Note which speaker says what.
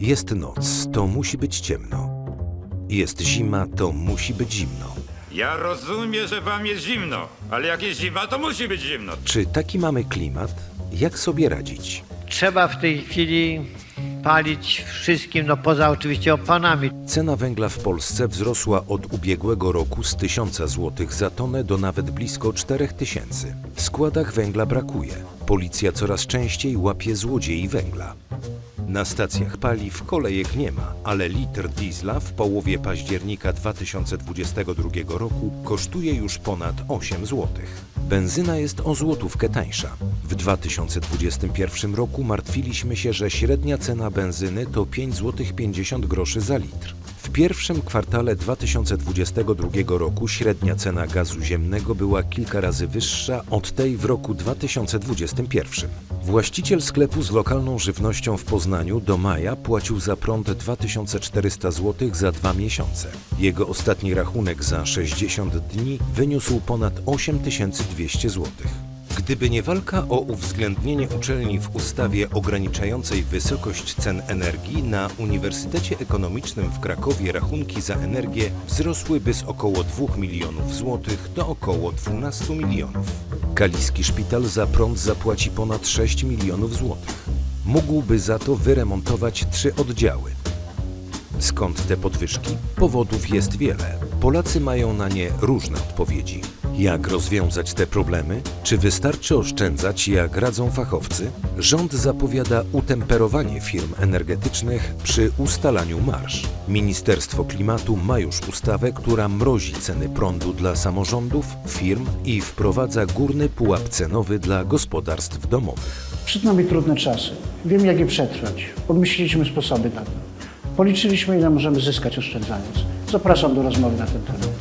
Speaker 1: Jest noc, to musi być ciemno. Jest zima, to musi być zimno.
Speaker 2: Ja rozumiem, że wam jest zimno, ale jak jest zima, to musi być zimno.
Speaker 1: Czy taki mamy klimat? Jak sobie radzić?
Speaker 3: Trzeba w tej chwili palić wszystkim, no poza oczywiście opanami.
Speaker 1: Cena węgla w Polsce wzrosła od ubiegłego roku z 1000 zł za tonę do nawet blisko 4000. W składach węgla brakuje. Policja coraz częściej łapie złodziei węgla. Na stacjach paliw kolejek nie ma, ale litr diesla w połowie października 2022 roku kosztuje już ponad 8 zł. Benzyna jest o złotówkę tańsza. W 2021 roku martwiliśmy się, że średnia cena benzyny to 5 zł 50 groszy za litr. W pierwszym kwartale 2022 roku średnia cena gazu ziemnego była kilka razy wyższa od tej w roku 2021. Właściciel sklepu z lokalną żywnością w Poznaniu do maja płacił za prąd 2400 zł za dwa miesiące. Jego ostatni rachunek za 60 dni wyniósł ponad 8200 zł. Gdyby nie walka o uwzględnienie uczelni w ustawie ograniczającej wysokość cen energii, na Uniwersytecie Ekonomicznym w Krakowie rachunki za energię wzrosłyby z około 2 milionów złotych do około 12 milionów. Kaliski Szpital za prąd zapłaci ponad 6 milionów złotych. Mógłby za to wyremontować trzy oddziały. Skąd te podwyżki? Powodów jest wiele. Polacy mają na nie różne odpowiedzi. Jak rozwiązać te problemy? Czy wystarczy oszczędzać, jak radzą fachowcy? Rząd zapowiada utemperowanie firm energetycznych przy ustalaniu marsz. Ministerstwo Klimatu ma już ustawę, która mrozi ceny prądu dla samorządów, firm i wprowadza górny pułap cenowy dla gospodarstw domowych.
Speaker 4: Przed nami trudne czasy. Wiemy, jak je przetrwać. Obmyśliliśmy sposoby na to. Policzyliśmy, ile możemy zyskać oszczędzając. Zapraszam do rozmowy na ten temat.